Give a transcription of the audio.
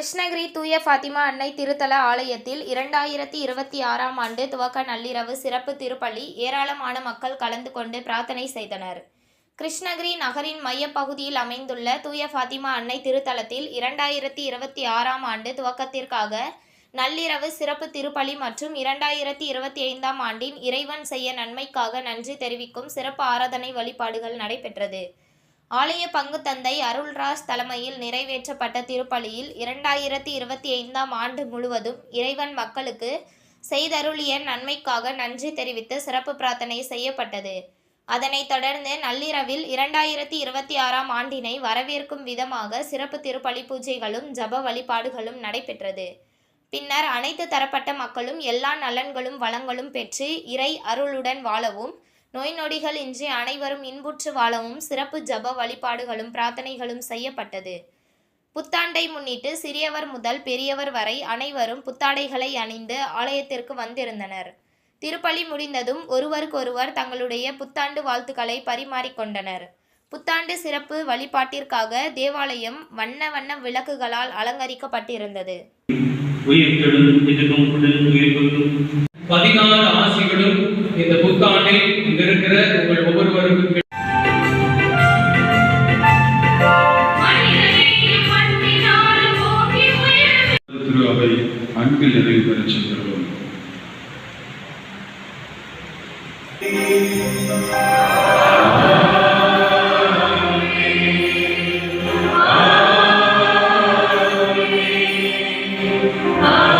கிருஷ்ணகிரி தூய ஃபாத்திமா அன்னை திருத்தல ஆலயத்தில் இரண்டாயிரத்தி இருபத்தி ஆறாம் ஆண்டு துவக்க நள்ளிரவு சிறப்பு திருப்பலி ஏராளமான மக்கள் கலந்து கொண்டு பிரார்த்தனை செய்தனர். கிருஷ்ணகிரி நகரின் மையப்பகுதியில் அமைந்துள்ள தூய ஃபாத்திமா அன்னை திருத்தலத்தில் இரண்டாயிரத்தி இருபத்தி ஆறாம் ஆண்டு துவக்கத்திற்காக நள்ளிரவு சிறப்பு திருப்பலி மற்றும் இரண்டாயிரத்தி இருபத்தி ஐந்தாம் ஆண்டின் இறைவன் செய்ய நன்மைக்காக நன்றி தெரிவிக்கும் சிறப்பு ஆராதனை வழிபாடுகள் நடைபெற்றது. ஆலய பங்கு தந்தை அருள்ராஜ் தலைமையில் நிறைவேற்றப்பட்ட திருப்பலியில் இரண்டாயிரத்தி இருபத்தி ஐந்தாம் ஆண்டு முழுவதும் இறைவன் மக்களுக்கு செய்தருளிய நன்மைக்காக நன்றி தெரிவித்து சிறப்பு பிரார்த்தனை செய்யப்பட்டது. அதனைத் தொடர்ந்து நள்ளிரவில் இரண்டாயிரத்தி இருபத்தி ஆறாம் ஆண்டினை வரவேற்கும் விதமாக சிறப்பு திருப்பலி பூஜைகளும் ஜப வழிபாடுகளும் நடைபெற்றது. பின்னர் அனைத்து தரப்பட்ட மக்களும் எல்லா நலன்களும் வளங்களும் பெற்று இறை அருளுடன் வாழவும் நோய் நொடிகள் இன்றி அனைவரும் இன்புற்று வாழவும் சிறப்பு ஜப வழிபாடுகளும் பிரார்த்தனைகளும் செய்யப்பட்டது. புத்தாண்டை முன்னிட்டு சிறியவர் முதல் பெரியவர் வரை அனைவரும் புத்தாடைகளை அணிந்து ஆலயத்திற்கு வந்திருந்தனர். திருப்பலி முடிந்ததும் ஒருவருக்கொருவர் தங்களுடைய புத்தாண்டு வாழ்த்துக்களை பரிமாறிக்கொண்டனர் புத்தாண்டு சிறப்பு வழிபாட்டிற்காக தேவாலயம் வண்ண வண்ண விளக்குகளால் அலங்கரிக்கப்பட்டிருந்தது. பதினாறு ஆசிகளும் இந்த புத்தாண்டில் இங்கிருக்கிற உங்கள் ஒவ்வொருவருக்கும் அவை அன்பில் நிறைவு பெறச் சென்றோம் Oh